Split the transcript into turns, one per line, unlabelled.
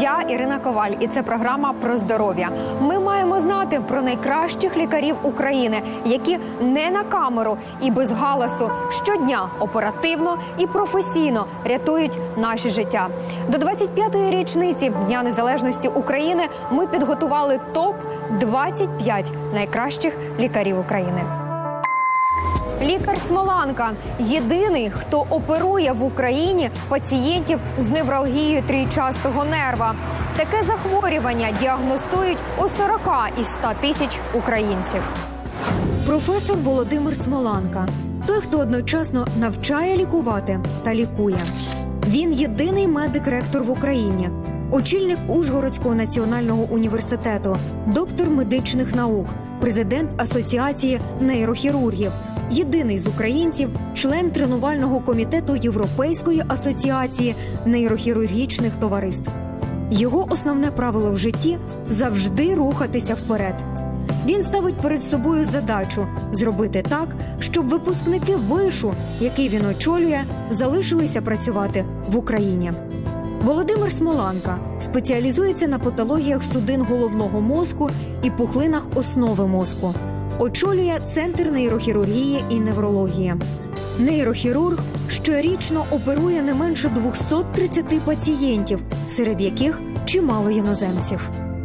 Я Ірина Коваль, і це програма про здоров'я. Ми маємо знати про найкращих лікарів України, які не на камеру і без галасу щодня оперативно і професійно рятують наші життя. До 25-ї річниці Дня Незалежності України ми підготували топ 25 найкращих лікарів України. Лікар Смоланка єдиний, хто оперує в Україні пацієнтів з невралгією трійчастого нерва. Таке захворювання діагностують у 40 із 100 тисяч українців. Професор Володимир Смоланка той, хто одночасно навчає лікувати та лікує. Він єдиний медик-ректор в Україні, очільник Ужгородського національного університету, доктор медичних наук, президент Асоціації нейрохірургів, єдиний з українців, член тренувального комітету Європейської асоціації нейрохірургічних товариств. Його основне правило в житті завжди рухатися вперед. Він ставить перед собою задачу зробити так, щоб випускники вишу, який він очолює, залишилися працювати в Україні. Володимир Смоланка спеціалізується на патологіях судин головного мозку і пухлинах основи мозку. Очолює центр нейрохірургії і неврології. Нейрохірург щорічно оперує не менше 230 пацієнтів, серед яких чимало іноземців.